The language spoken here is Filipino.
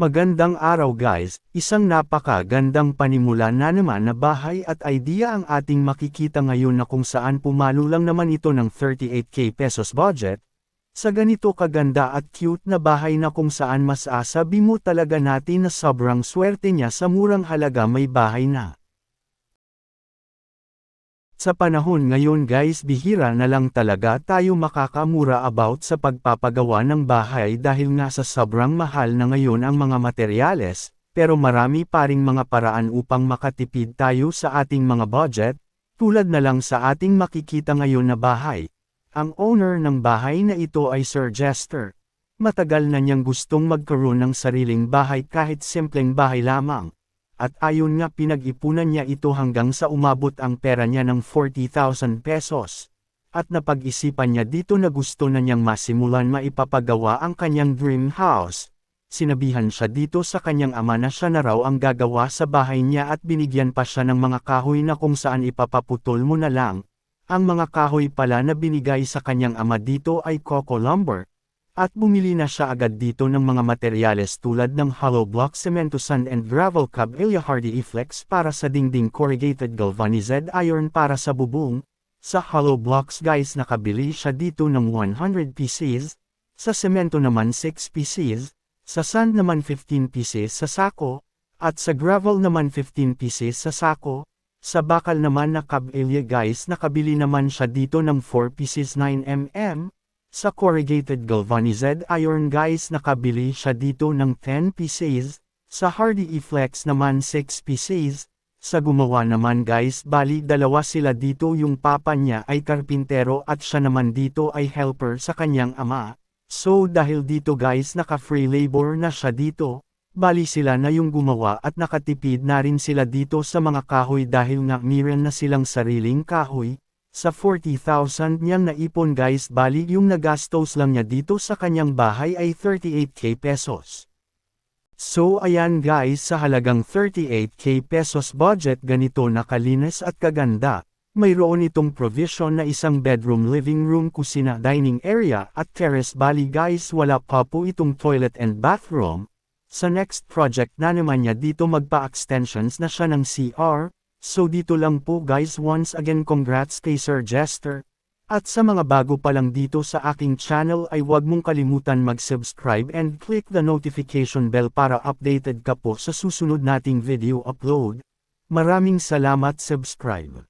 Magandang araw guys, isang napakagandang panimula na naman na bahay at idea ang ating makikita ngayon na kung saan pumalo lang naman ito ng 38k pesos budget. Sa ganito kaganda at cute na bahay na kung saan masasabi mo talaga natin na sobrang swerte niya sa murang halaga may bahay na. Sa panahon ngayon guys bihira na lang talaga tayo makakamura about sa pagpapagawa ng bahay dahil nga sa sobrang mahal na ngayon ang mga materyales, pero marami pa ring mga paraan upang makatipid tayo sa ating mga budget, tulad na lang sa ating makikita ngayon na bahay. Ang owner ng bahay na ito ay Sir Jester. Matagal na niyang gustong magkaroon ng sariling bahay kahit simpleng bahay lamang at ayon nga pinag-ipunan niya ito hanggang sa umabot ang pera niya ng 40,000 pesos. At napag-isipan niya dito na gusto na niyang masimulan maipapagawa ang kanyang dream house. Sinabihan siya dito sa kanyang ama na siya na raw ang gagawa sa bahay niya at binigyan pa siya ng mga kahoy na kung saan ipapaputol mo na lang. Ang mga kahoy pala na binigay sa kanyang ama dito ay coco lumber, at bumili na siya agad dito ng mga materyales tulad ng hollow block cemento sand and gravel cab Ilya Hardy E-Flex para sa dingding corrugated galvanized iron para sa bubong. Sa hollow blocks guys nakabili siya dito ng 100 pieces, sa semento naman 6 pieces, sa sand naman 15 pieces sa sako, at sa gravel naman 15 pieces sa sako. Sa bakal naman na cab Ilya guys nakabili naman siya dito ng 4 pieces 9mm, sa corrugated galvanized iron guys nakabili siya dito ng 10 pieces, sa Hardy E-Flex naman 6 pieces, sa gumawa naman guys bali dalawa sila dito yung papa niya ay karpintero at siya naman dito ay helper sa kanyang ama. So dahil dito guys naka free labor na siya dito, bali sila na yung gumawa at nakatipid na rin sila dito sa mga kahoy dahil nga meron na silang sariling kahoy, sa 40,000 niyang naipon guys bali yung nagastos lang niya dito sa kanyang bahay ay 38k pesos. So ayan guys sa halagang 38k pesos budget ganito na kalinis at kaganda, mayroon itong provision na isang bedroom living room kusina dining area at terrace bali guys wala pa po itong toilet and bathroom. Sa next project na naman niya dito magpa-extensions na siya ng CR, So dito lang po guys once again congrats kay Sir Jester. At sa mga bago pa lang dito sa aking channel ay huwag mong kalimutan mag-subscribe and click the notification bell para updated ka po sa susunod nating video upload. Maraming salamat subscribe.